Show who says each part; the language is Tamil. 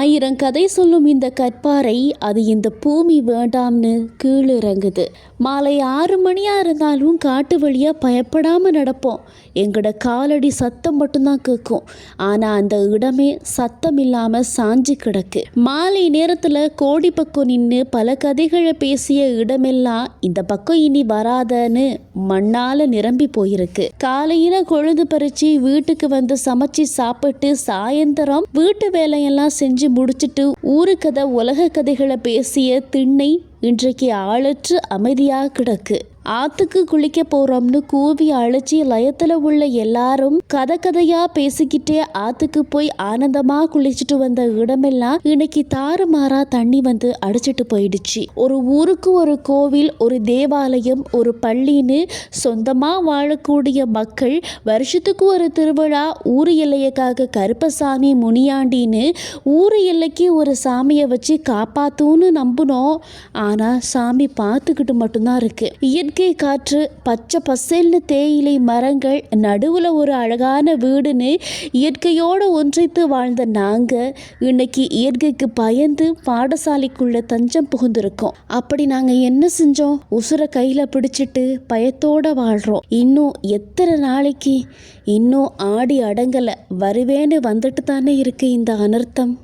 Speaker 1: ஆயிரம் கதை சொல்லும் இந்த கற்பாறை அது இந்த பூமி வேண்டாம்னு கீழிறங்குது. மாலை ஆறு மணியாக இருந்தாலும் காட்டு வழியாக பயப்படாமல் நடப்போம். எங்களோட காலடி சத்தம் மட்டும்தான் கேட்கும் ஆனால் அந்த இடமே சத்தம் இல்லாமல் சாஞ்சு கிடக்கு. மாலை நேரத்தில் கோடி பக்கம் நின்று பல கதைகளை பேசிய இடமெல்லாம் இந்த பக்கம் இனி வராதன்னு மண்ணால் நிரம்பி போயிருக்கு. காலையில் கொழுந்து பறித்து வீட்டுக்கு வந்து சமைச்சு சாப்பிட்டு சாயந்தரம் வீட்டு வேலையெல்லாம் செஞ்சு முடிச்சிட்டு ஊரு கதை உலக கதைகளை பேசிய திண்ணை இன்றைக்கு ஆளற்று அமைதியாக கிடக்கு. ஆத்துக்கு குளிக்க போறோம்னு கூவி அழைச்சி லயத்துல உள்ள எல்லாரும் கதை கதையா பேசிக்கிட்டே ஆத்துக்கு போய் ஆனந்தமா குளிச்சுட்டு வந்த இடமெல்லாம் இன்னைக்கு தாறுமாறா தண்ணி வந்து அடிச்சிட்டு போயிடுச்சு. ஒரு ஊருக்கு ஒரு கோவில் ஒரு தேவாலயம் ஒரு பள்ளின்னு சொந்தமா வாழக்கூடிய மக்கள் வருஷத்துக்கு ஒரு திருவிழா ஊர் எல்லையக்காக கருப்பசாமி முனியாண்டின்னு ஊர் எல்லைக்கு ஒரு சாமியை வச்சு காப்பாத்தும்னு நம்பினோம். ஆனா சாமி பார்த்துக்கிட்டு மட்டும்தான் இருக்கு. இயற்கை காற்று பச்சை பசேல்னு தேயிலை மரங்கள் நடுவில் ஒரு அழகான வீடுன்னு இயற்கையோடு ஒன்றித்து வாழ்ந்த நாங்கள் இன்னைக்கு இயற்கைக்கு பயந்து பாடசாலைக்குள்ளே தஞ்சம் புகுந்திருக்கோம். அப்படி நாங்கள் என்ன செஞ்சோம்? உசுரை கையில் பிடிச்சிட்டு பயத்தோடு வாழ்கிறோம் இன்னும் எத்தனை நாளைக்கு? இன்னும் ஆடி அடங்கலை. வருவேன்னு வந்துட்டு தானே இருக்குது இந்த அனர்த்தம்.